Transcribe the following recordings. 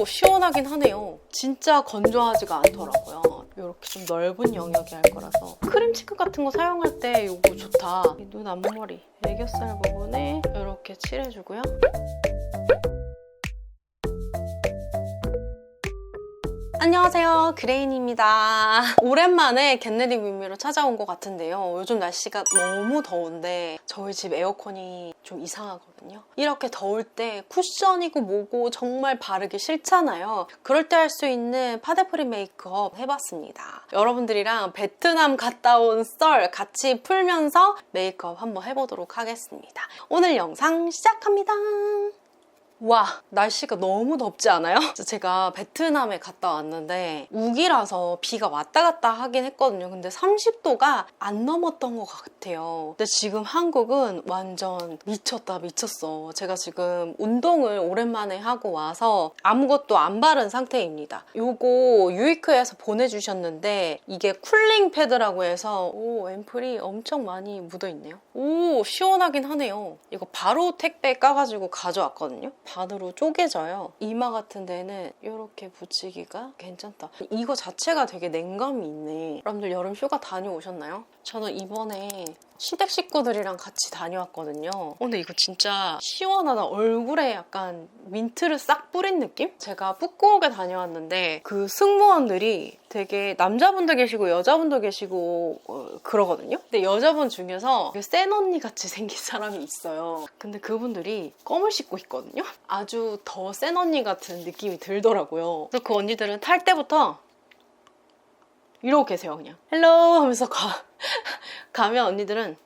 오 시원하긴 하네요. 진짜 건조하지가 않더라고요. 이렇게 좀 넓은 영역이 할 거라서 크림 치크 같은 거 사용할 때 이거 좋다. 이눈 앞머리 애교살 부분에 이렇게 칠해주고요. 안녕하세요. 그레인입니다. 오랜만에 겟레디 뮤미로 찾아온 것 같은데요. 요즘 날씨가 너무 더운데 저희 집 에어컨이 좀 이상하거든요. 이렇게 더울 때 쿠션이고 뭐고 정말 바르기 싫잖아요. 그럴 때 할 수 있는 파데프리 메이크업 해봤습니다. 여러분들이랑 베트남 갔다 온 썰 같이 풀면서 메이크업 한번 해보도록 하겠습니다. 오늘 영상 시작합니다 와 날씨가 너무 덥지 않아요? 제가 베트남에 갔다 왔는데 우기라서 비가 왔다 갔다 하긴 했거든요. 근데 30도가 안 넘었던 것 같아요. 근데 지금 한국은 완전 미쳤다 미쳤어. 제가 지금 운동을 오랜만에 하고 와서 아무것도 안 바른 상태입니다. 요거 유이크에서 보내주셨는데 이게 쿨링 패드라고 해서 오 앰플이 엄청 많이 묻어있네요. 오 시원하긴 하네요. 이거 바로 택배 까가지고 가져왔거든요 반으로 쪼개져요. 이마 같은 데는 이렇게 붙이기가 괜찮다. 이거 자체가 되게 냉감이 있네. 여러분들 여름 휴가 다녀오셨나요? 저는 이번에 시댁 식구들이랑 같이 다녀왔거든요. 어, 근데 이거 진짜 시원하다. 얼굴에 약간 민트를 싹 뿌린 느낌? 제가 푸꾸옥에 다녀왔는데 그 승무원들이 되게 남자분도 계시고 여자분도 계시고 어, 그러거든요. 근데 여자분 중에서 센 언니 같이 생긴 사람이 있어요. 근데 그분들이 껌을 씻고 있거든요. 아주 더 센 언니 같은 느낌이 들더라고요. 그래서 그 언니들은 탈 때부터 이러고 계세요, 그냥. 헬로 하면서 가. 가면 언니들은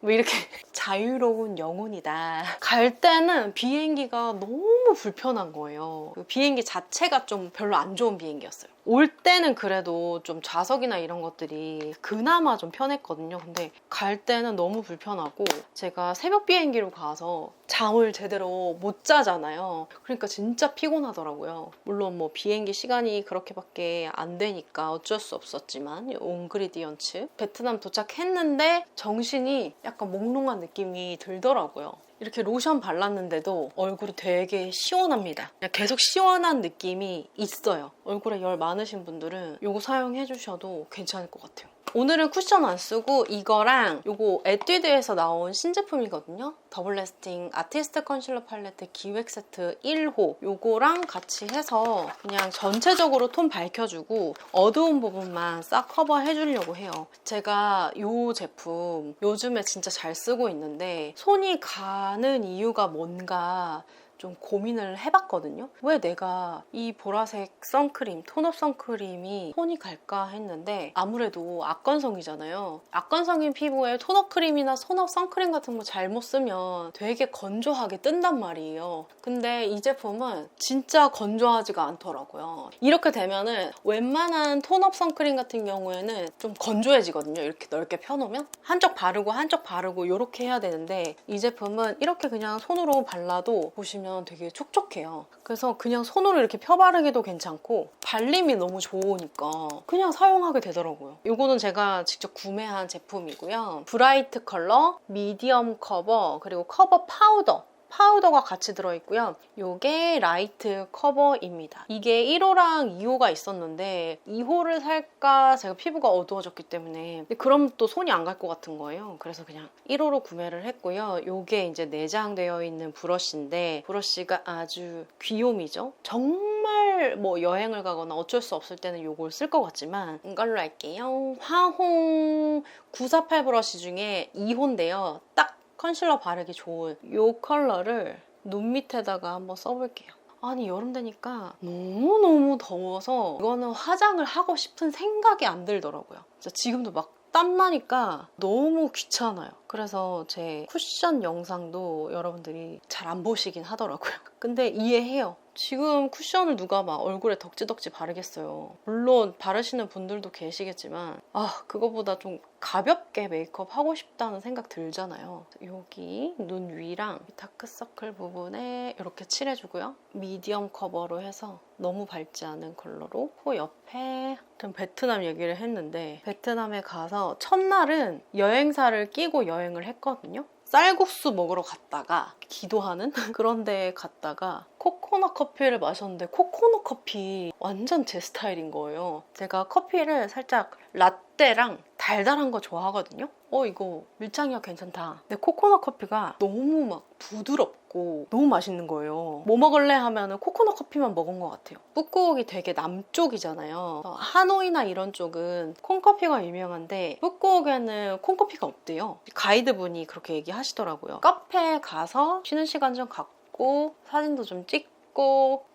뭐 이렇게 자유로운 영혼이다. 갈 때는 비행기가 너무 불편한 거예요. 그 비행기 자체가 좀 별로 안 좋은 비행기였어요. 올 때는 그래도 좀 좌석이나 이런 것들이 그나마 좀 편했거든요. 근데 갈 때는 너무 불편하고 제가 새벽 비행기로 가서 잠을 제대로 못 자잖아요. 그러니까 진짜 피곤하더라고요. 물론 뭐 비행기 시간이 그렇게밖에 안 되니까 어쩔 수 없었지만 온그리디언츠 베트남 도착했는데 정신이 약간 몽롱한 느낌이 들더라고요. 이렇게 로션 발랐는데도 얼굴이 되게 시원합니다. 계속 시원한 느낌이 있어요. 얼굴에 열 많으신 분들은 이거 사용해 주셔도 괜찮을 것 같아요. 오늘은 쿠션 안 쓰고 이거랑 이거 에뛰드에서 나온 신제품이거든요. 더블 레스팅 아티스트 컨실러 팔레트 기획 세트 1호 요거랑 같이 해서 그냥 전체적으로 톤 밝혀주고 어두운 부분만 싹 커버해 주려고 해요. 제가 이 제품 요즘에 진짜 잘 쓰고 있는데 손이 가는 이유가 뭔가 좀 고민을 해봤거든요. 왜 내가 이 보라색 선크림, 톤업 선크림이 손이 갈까 했는데 아무래도 악건성이잖아요. 악건성인 피부에 톤업 크림이나 손업 선크림 같은 거 잘못 쓰면 되게 건조하게 뜬단 말이에요. 근데 이 제품은 진짜 건조하지가 않더라고요. 이렇게 되면은 웬만한 톤업 선크림 같은 경우에는 좀 건조해지거든요. 이렇게 넓게 펴놓으면 한쪽 바르고 한쪽 바르고 이렇게 해야 되는데 이 제품은 이렇게 그냥 손으로 발라도 보시면 되게 촉촉해요. 그래서 그냥 손으로 이렇게 펴 바르기도 괜찮고 발림이 너무 좋으니까 그냥 사용하게 되더라고요. 이거는 제가 직접 구매한 제품이고요. 브라이트 컬러, 미디엄 커버, 그리고 커버 파우더 파우더가 같이 들어있고요. 이게 라이트 커버입니다. 이게 1호랑 2호가 있었는데 2호를 살까 제가 피부가 어두워졌기 때문에 그럼 또 손이 안 갈 것 같은 거예요. 그래서 그냥 1호로 구매를 했고요. 이게 이제 내장되어 있는 브러쉬인데 브러쉬가 아주 귀요미죠. 정말 뭐 여행을 가거나 어쩔 수 없을 때는 이걸 쓸 것 같지만 이걸로 할게요. 화홍 948 브러쉬 중에 2호인데요. 딱 컨실러 바르기 좋은 이 컬러를 눈 밑에다가 한번 써볼게요. 아니 여름 되니까 너무너무 더워서 이거는 화장을 하고 싶은 생각이 안 들더라고요. 지금도 막 땀나니까 너무 귀찮아요. 그래서 제 쿠션 영상도 여러분들이 잘 안 보시긴 하더라고요. 근데 이해해요. 지금 쿠션을 누가 막 얼굴에 덕지덕지 바르겠어요. 물론 바르시는 분들도 계시겠지만 아 그거보다 좀 가볍게 메이크업 하고 싶다는 생각 들잖아요. 여기 눈 위랑 다크서클 부분에 이렇게 칠해주고요. 미디엄 커버로 해서 너무 밝지 않은 컬러로 코 옆에 좀 베트남 얘기를 했는데 베트남에 가서 첫날은 여행사를 끼고 여행을 했거든요. 쌀국수 먹으러 갔다가 기도하는 그런 데 갔다가 코코넛 커피를 마셨는데 코코넛 커피 완전 제 스타일인 거예요. 제가 커피를 살짝 라떼랑 달달한 거 좋아하거든요. 어 이거 밀착력 괜찮다. 근데 코코넛 커피가 너무 막 부드럽고 너무 맛있는 거예요. 뭐 먹을래 하면은 코코넛 커피만 먹은 것 같아요. 북구옥이 되게 남쪽이잖아요. 그래서 하노이나 이런 쪽은 콩커피가 유명한데 북구옥에는 콩커피가 없대요. 가이드분이 그렇게 얘기하시더라고요. 카페 가서 쉬는 시간 좀 갖고 사진도 좀 찍고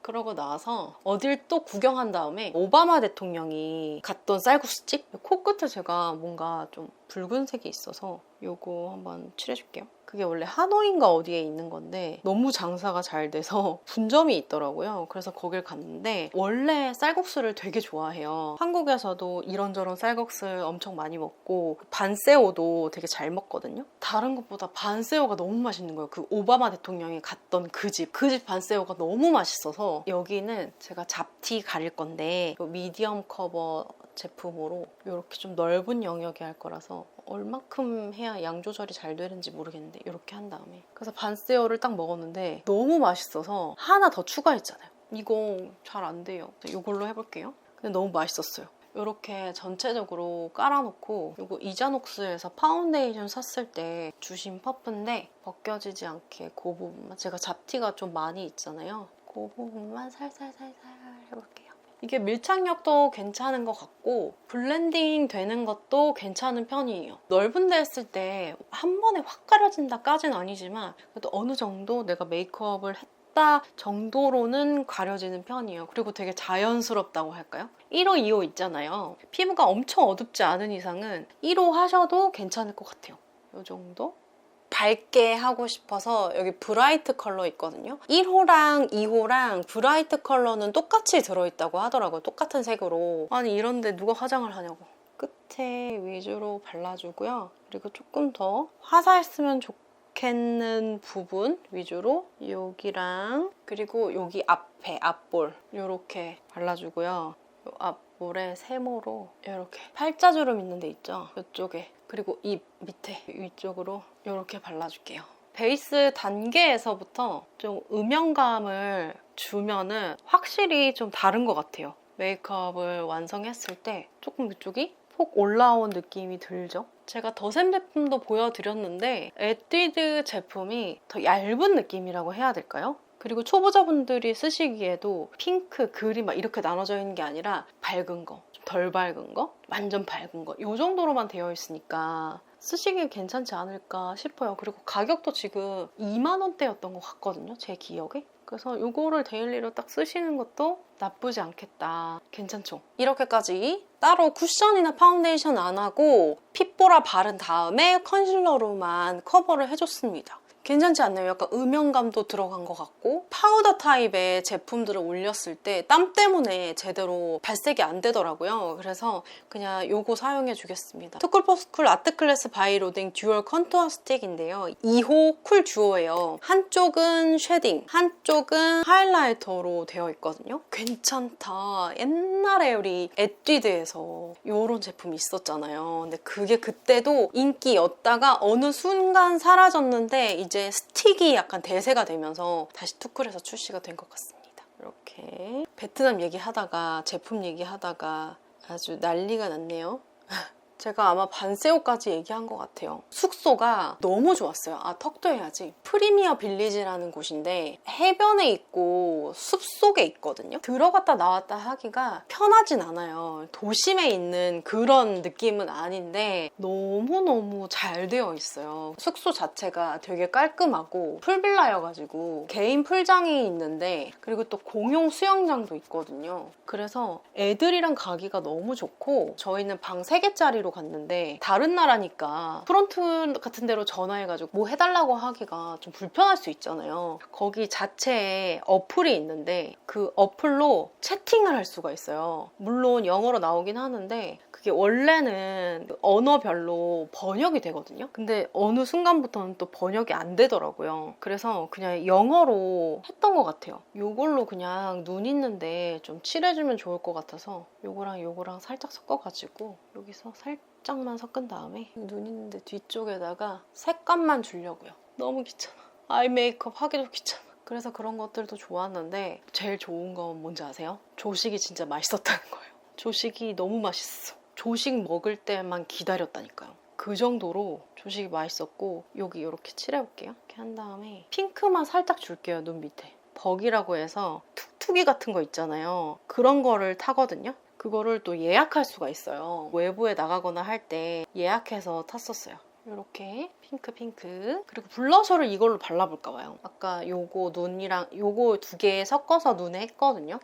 그러고 나서 어딜 또 구경한 다음에 오바마 대통령이 갔던 쌀국수집? 코끝에 제가 뭔가 좀 붉은색이 있어서 요거 한번 칠해줄게요. 그게 원래 하노이인가 어디에 있는 건데 너무 장사가 잘 돼서 분점이 있더라고요. 그래서 거길 갔는데 원래 쌀국수를 되게 좋아해요. 한국에서도 이런저런 쌀국수를 엄청 많이 먹고 반새우도 되게 잘 먹거든요. 다른 것보다 반새우가 너무 맛있는 거예요. 그 오바마 대통령이 갔던 그 집. 그 집 반새우가 너무 맛있어서 여기는 제가 잡티 가릴 건데 요 미디엄 커버 제품으로 이렇게 좀 넓은 영역에 할 거라서 얼마큼 해야 양 조절이 잘 되는지 모르겠는데 이렇게 한 다음에. 그래서 반새우를 딱 먹었는데 너무 맛있어서 하나 더 추가했잖아요. 이거 잘 안 돼요. 이걸로 해볼게요. 근데 너무 맛있었어요. 이렇게 전체적으로 깔아놓고 이거 이자녹스에서 파운데이션 샀을 때 주신 퍼프인데 벗겨지지 않게 그 부분만 제가 잡티가 좀 많이 있잖아요. 그 부분만 살살살살 해볼게요 이게 밀착력도 괜찮은 것 같고 블렌딩 되는 것도 괜찮은 편이에요. 넓은 데 했을 때 한 번에 확 가려진다까지는 아니지만 그래도 어느 정도 내가 메이크업을 했다 정도로는 가려지는 편이에요. 그리고 되게 자연스럽다고 할까요? 1호, 2호 있잖아요. 피부가 엄청 어둡지 않은 이상은 1호 하셔도 괜찮을 것 같아요. 이 정도? 밝게 하고 싶어서 여기 브라이트 컬러 있거든요. 1호랑 2호랑 브라이트 컬러는 똑같이 들어있다고 하더라고요. 똑같은 색으로. 아니 이런데 누가 화장을 하냐고. 끝에 위주로 발라주고요. 그리고 조금 더 화사했으면 좋겠는 부분 위주로 여기랑 그리고 여기 앞에 앞볼 이렇게 발라주고요. 요 앞볼에 세모로 이렇게 팔자주름 있는 데 있죠? 이쪽에 그리고 입 밑에 위쪽으로 이렇게 발라줄게요. 베이스 단계에서부터 좀 음영감을 주면은 확실히 좀 다른 것 같아요. 메이크업을 완성했을 때 조금 이쪽이 폭 올라온 느낌이 들죠? 제가 더샘 제품도 보여드렸는데 에뛰드 제품이 더 얇은 느낌이라고 해야 될까요? 그리고 초보자분들이 쓰시기에도 핑크, 그린 막 이렇게 나눠져 있는 게 아니라 밝은 거, 좀덜 밝은 거, 완전 밝은 거, 이 정도로만 되어 있으니까 쓰시기에 괜찮지 않을까 싶어요. 그리고 가격도 지금 2만 원대였던 것 같거든요, 제 기억에. 그래서 이거를 데일리로 딱 쓰시는 것도 나쁘지 않겠다. 괜찮죠? 이렇게까지 따로 쿠션이나 파운데이션 안 하고 핏보라 바른 다음에 컨실러로만 커버를 해줬습니다. 괜찮지 않나요? 약간 음영감도 들어간 것 같고 파우더 타입의 제품들을 올렸을 때 땀 때문에 제대로 발색이 안 되더라고요. 그래서 그냥 요거 사용해 주겠습니다. 투쿨포스쿨 아트클래스 바이로딩 듀얼 컨투어 스틱인데요. 2호 쿨 듀오예요. 한쪽은 쉐딩, 한쪽은 하이라이터로 되어 있거든요. 괜찮다. 옛날에 우리 에뛰드에서 이런 제품이 있었잖아요. 근데 그게 그때도 인기였다가 어느 순간 사라졌는데 이제 스틱이 약간 대세가 되면서 다시 투쿨에서 출시가 된 것 같습니다. 이렇게 베트남 얘기하다가 제품 얘기하다가 아주 난리가 났네요. 제가 아마 반세오까지 얘기한 것 같아요. 숙소가 너무 좋았어요. 아, 턱도 해야지. 프리미어 빌리지라는 곳인데 해변에 있고 숲속에 있거든요. 들어갔다 나왔다 하기가 편하진 않아요. 도심에 있는 그런 느낌은 아닌데 너무너무 잘 되어 있어요. 숙소 자체가 되게 깔끔하고 풀빌라여가지고 개인 풀장이 있는데 그리고 또 공용 수영장도 있거든요. 그래서 애들이랑 가기가 너무 좋고 저희는 방 3개짜리로 갔는데 다른 나라니까 프론트 같은 데로 전화해가지고 뭐 해달라고 하기가 좀 불편할 수 있잖아요. 거기 자체에 어플이 있는데 그 어플로 채팅을 할 수가 있어요. 물론 영어로 나오긴 하는데 그게 원래는 언어별로 번역이 되거든요. 근데 어느 순간부터는 또 번역이 안 되더라고요. 그래서 그냥 영어로 했던 것 같아요. 요걸로 그냥 눈 있는데 좀 칠해주면 좋을 것 같아서 요거랑 요거랑 살짝 섞어가지고 여기서 살짝 살짝만 섞은 다음에 눈 있는데 뒤쪽에다가 색감만 주려고요. 너무 귀찮아. 아이 메이크업 하기도 귀찮아. 그래서 그런 것들도 좋았는데 제일 좋은 건 뭔지 아세요? 조식이 진짜 맛있었다는 거예요. 조식이 너무 맛있어. 조식 먹을 때만 기다렸다니까요. 그 정도로 조식이 맛있었고 여기 이렇게 칠해볼게요. 이렇게 한 다음에 핑크만 살짝 줄게요. 눈 밑에. 버기라고 해서 툭툭이 같은 거 있잖아요. 그런 거를 타거든요. 그거를 또 예약할 수가 있어요. 외부에 나가거나 할 때 예약해서 탔었어요. 이렇게 핑크 핑크 그리고 블러셔를 이걸로 발라볼까 봐요. 아까 요거 눈이랑 요거 두 개 섞어서 눈에 했거든요.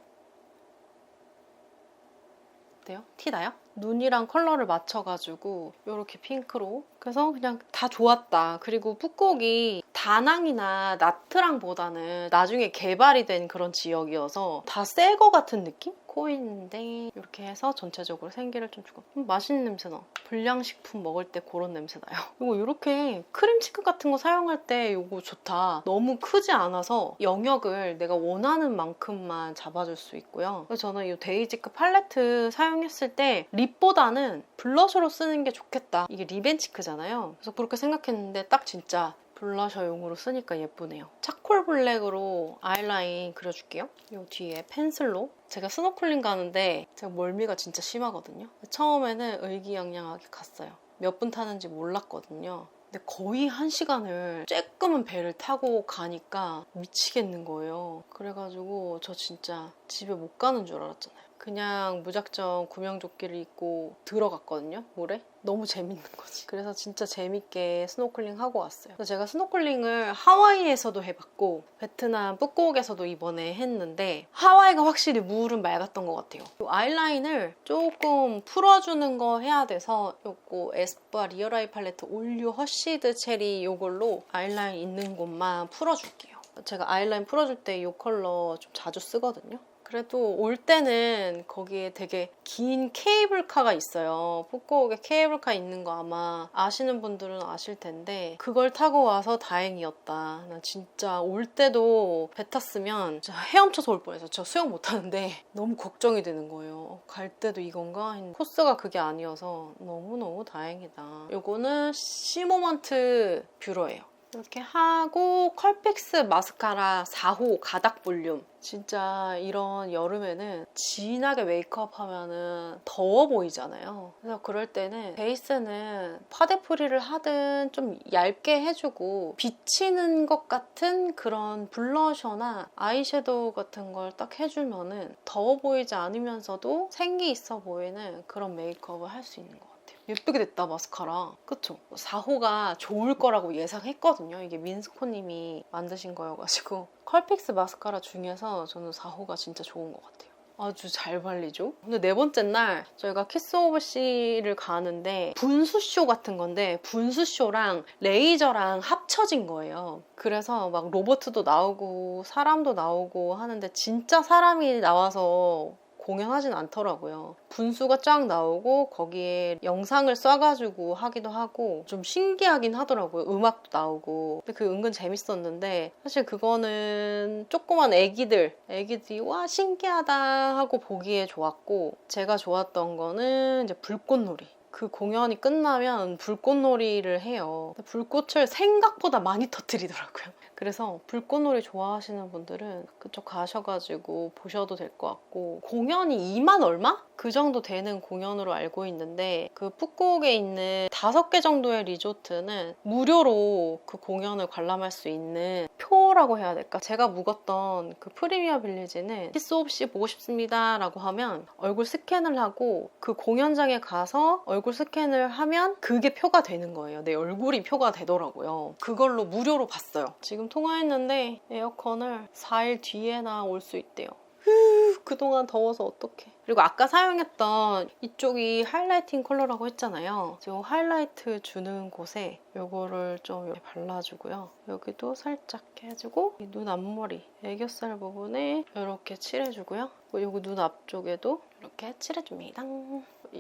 어때요? 티 나요? 눈이랑 컬러를 맞춰가지고 이렇게 핑크로 그래서 그냥 다 좋았다 그리고 붓곡이 다낭이나 나트랑보다는 나중에 개발이 된 그런 지역이어서 다 새 거 같은 느낌? 코인인데 이렇게 해서 전체적으로 생기를 좀 주고. 음, 맛있는 냄새 나. 불량식품 먹을 때 그런 냄새 나요. 이거 이렇게 크림치크 같은 거 사용할 때 이거 좋다. 너무 크지 않아서 영역을 내가 원하는 만큼만 잡아줄 수 있고요. 그래서 저는 이 데이지크 팔레트 사용했을 때 립보다는 블러셔로 쓰는 게 좋겠다. 이게 리벤치크잖아요. 그래서 그렇게 생각했는데 딱 진짜 블러셔용으로 쓰니까 예쁘네요. 차콜 블랙으로 아이라인 그려줄게요. 이 뒤에 펜슬로. 제가 스노클링 가는데 제가 멀미가 진짜 심하거든요. 처음에는 의기양양하게 갔어요. 몇 분 타는지 몰랐거든요. 근데 거의 한 시간을 쬐끔은 배를 타고 가니까 미치겠는 거예요. 그래가지고 저 진짜 집에 못 가는 줄 알았잖아요. 그냥 무작정 구명조끼를 입고 들어갔거든요, 물에. 너무 재밌는 거지. 그래서 진짜 재밌게 스노클링 하고 왔어요. 그래서 제가 스노클링을 하와이에서도 해봤고, 베트남 뿌꼬옥에서도 이번에 했는데, 하와이가 확실히 물은 맑았던 것 같아요. 이 아이라인을 조금 풀어주는 거 해야 돼서, 요거 에스쁘아 리얼아이 팔레트 올류 허쉬드 체리 요걸로 아이라인 있는 곳만 풀어줄게요. 제가 아이라인 풀어줄 때 이 컬러 좀 자주 쓰거든요. 그래도 올 때는 거기에 되게 긴 케이블카가 있어요. 푸꾸옥에 케이블카 있는 거 아마 아시는 분들은 아실 텐데 그걸 타고 와서 다행이었다. 나 진짜 올 때도 배 탔으면 헤엄쳐서 올 뻔해서 저 수영 못하는데 너무 걱정이 되는 거예요. 갈 때도 이건가? 코스가 그게 아니어서 너무너무 다행이다. 요거는 시모먼트 뷰러예요. 이렇게 하고 컬픽스 마스카라 4호 가닥 볼륨. 진짜 이런 여름에는 진하게 메이크업 하면은 더워 보이잖아요. 그래서 그럴 때는 베이스는 파데프리를 하든 좀 얇게 해주고 비치는 것 같은 그런 블러셔나 아이섀도우 같은 걸 딱 해주면은 더워 보이지 않으면서도 생기 있어 보이는 그런 메이크업을 할 수 있는 것 같아요 예쁘게 됐다 마스카라 그쵸? 4호가 좋을 거라고 예상했거든요 이게 민스코님이 만드신 거여가지고 컬픽스 마스카라 중에서 저는 4호가 진짜 좋은 것 같아요 아주 잘 발리죠? 근데 네 번째 날 저희가 키스 오브 씨를 가는데 분수쇼 같은 건데 분수쇼랑 레이저랑 합쳐진 거예요. 그래서 막 로버트도 나오고 사람도 나오고 하는데 진짜 사람이 나와서 공연하진 않더라고요. 분수가 쫙 나오고 거기에 영상을 쏴가지고 하기도 하고 좀 신기하긴 하더라고요. 음악도 나오고. 근데 그 은근 재밌었는데 사실 그거는 조그만 애기들, 애기들이 와 신기하다 하고 보기에 좋았고 제가 좋았던 거는 이제 불꽃놀이. 그 공연이 끝나면 불꽃놀이를 해요. 불꽃을 생각보다 많이 터뜨리더라고요. 그래서 불꽃놀이 좋아하시는 분들은 그쪽 가셔가지고 보셔도 될 것 같고 공연이 2만 얼마? 그 정도 되는 공연으로 알고 있는데 그 푸꾸옥에 있는 다섯 개 정도의 리조트는 무료로 그 공연을 관람할 수 있는 표라고 해야 될까? 제가 묵었던 그 프리미어 빌리지는 키스 없이 보고 싶습니다 라고 하면 얼굴 스캔을 하고 그 공연장에 가서 얼굴 스캔을 하면 그게 표가 되는 거예요. 내 얼굴이 표가 되더라고요. 그걸로 무료로 봤어요. 지금 통화했는데 에어컨을 4일 뒤에나 올 수 있대요. 휴, 그동안 더워서 어떡해. 그리고 아까 사용했던 이쪽이 하이라이팅 컬러라고 했잖아요. 지금 하이라이트 주는 곳에 이거를 좀 발라주고요. 여기도 살짝 해주고 이눈 앞머리, 애교살 부분에 이렇게 칠해주고요. 그리고 눈 앞쪽에도 이렇게 칠해줍니다.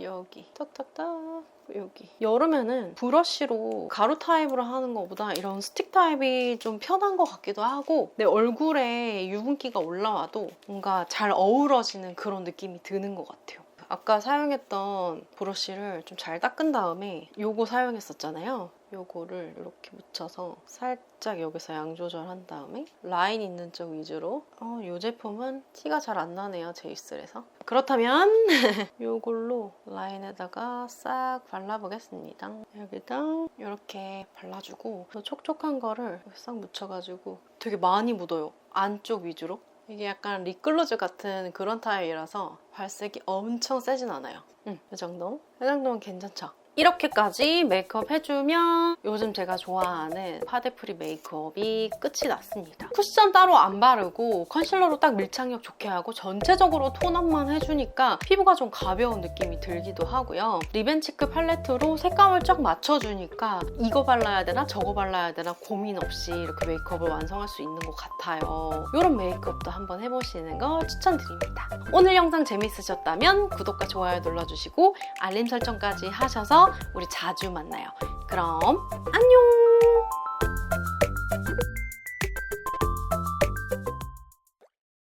여기. 턱턱턱 여기. 여름에는 브러쉬로 가루 타입으로 하는 것보다 이런 스틱 타입이 좀 편한 것 같기도 하고 내 얼굴에 유분기가 올라와도 뭔가 잘 어우러지는 그런 느낌이 드는 것 같아요 아까 사용했던 브러쉬를 좀 잘 닦은 다음에 요거 사용했었잖아요. 요거를 이렇게 묻혀서 살짝 여기서 양 조절한 다음에 라인 있는 쪽 위주로 어, 이 제품은 티가 잘 안 나네요. 제 입술에서. 그렇다면 요걸로 라인에다가 싹 발라보겠습니다. 여기다 이렇게 발라주고 또 촉촉한 거를 싹 묻혀가지고 되게 많이 묻어요. 안쪽 위주로. 이게 약간 립글로즈 같은 그런 타입이라서 발색이 엄청 세진 않아요. 응, 이 정도? 이 정도면 괜찮죠? 이렇게까지 메이크업 해주면 요즘 제가 좋아하는 파데프리 메이크업이 끝이 났습니다. 쿠션 따로 안 바르고 컨실러로 딱 밀착력 좋게 하고 전체적으로 톤업만 해주니까 피부가 좀 가벼운 느낌이 들기도 하고요. 리벤치크 팔레트로 색감을 쫙 맞춰주니까 이거 발라야 되나 저거 발라야 되나 고민 없이 이렇게 메이크업을 완성할 수 있는 것 같아요. 이런 메이크업도 한번 해보시는 거 추천드립니다. 오늘 영상 재밌으셨다면 구독과 좋아요 눌러주시고 알림 설정까지 하셔서 우리 자주 만나요. 그럼 안녕!